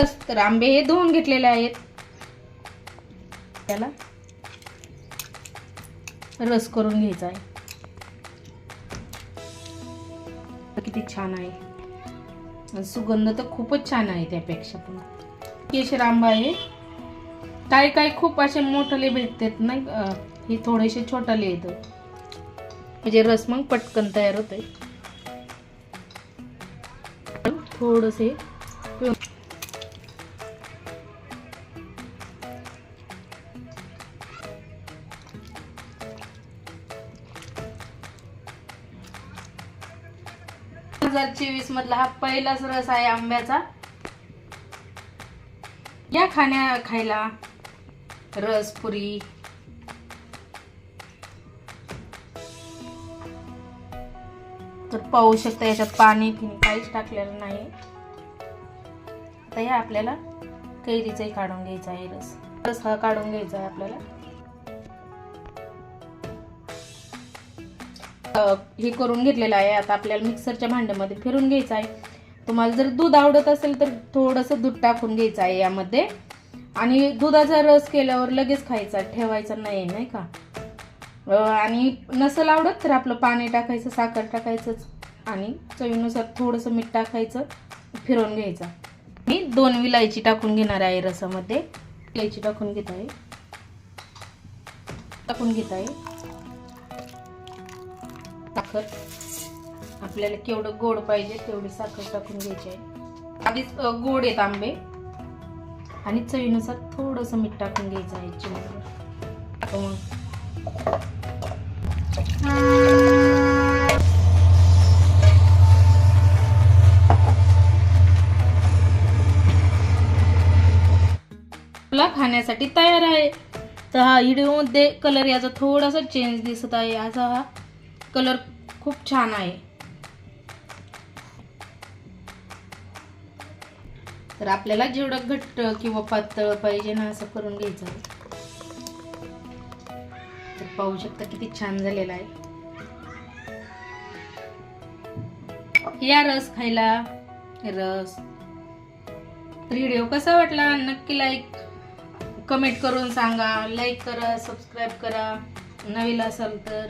तर आंबे हे धुवून घेतलेले आहेत. त्याला रस करून घ्यायचा आहे. किती छान आहे. सुगंध तर खूपच छान आहे त्यापेक्षा पण. केशर आंबा आहे. काही काही खूप असे मोठले भेटतात नाही हे थोडेसे छोटाले येतं म्हणजे रस मग पटकन तयार होतंय. थोडंसे हजार चोवीस मधला हा पहिलाच रस आहे आंब्याचा. या खाण्या खायला रस पुरी. तर पाहू शकता याच्यात पाणी फिनी काहीच टाकलेलं नाही. आता हे आपल्याला कैरीचाही काढून घ्यायचा आहे रस. रस हा काढून घ्यायचा आहे आपल्याला. हे करून घेतलेलं आहे. आता आपल्याला मिक्सरच्या भांड्यामध्ये फिरून घ्यायचं आहे. तुम्हाला जर दूध आवडत असेल तर थोडंसं दूध टाकून घ्यायचं आहे यामध्ये. आणि दुधाचा रस केल्यावर लगेच खायचा ठेवायचा नाही नाही का? आणि नसेल आवडत तर आपलं पाणी टाकायचं साखर टाकायचंच. आणि चवीनुसार थोडंसं मीठ टाकायचं फिरवून घ्यायचं. मी दोन विलायची टाकून घेणार आहे रसामध्ये. विलायची टाकून घेत आहे. टाकून घेत आहे. साखर. आपल्याला केवढं गोड पाहिजे तेवढी साखर टाकून घ्यायची आहे. आधीच गोड आहेत आंबे. आणि चवीनुसार थोडंसं मीठ टाकून घ्यायचं आहे चिमणीवर हो. आपला खाण्यासाठी तयार आहे. तर हा व्हिडिओमध्ये कलर याचा थोडासा चेंज दिसत आहे. याचा हा कलर खूप छान आहे. तर आपल्याला जेवढं घट्ट किंवा पातळ पाहिजे ना असं करून घ्यायचं. तर पाहू शकता किती छान झालेला आहे. या रस खायला रस. व्हिडिओ कसा वाटला? नक्की लाईक कमेंट करून सांगा. लाईक करा सबस्क्राईब करा. नवीन असाल तर.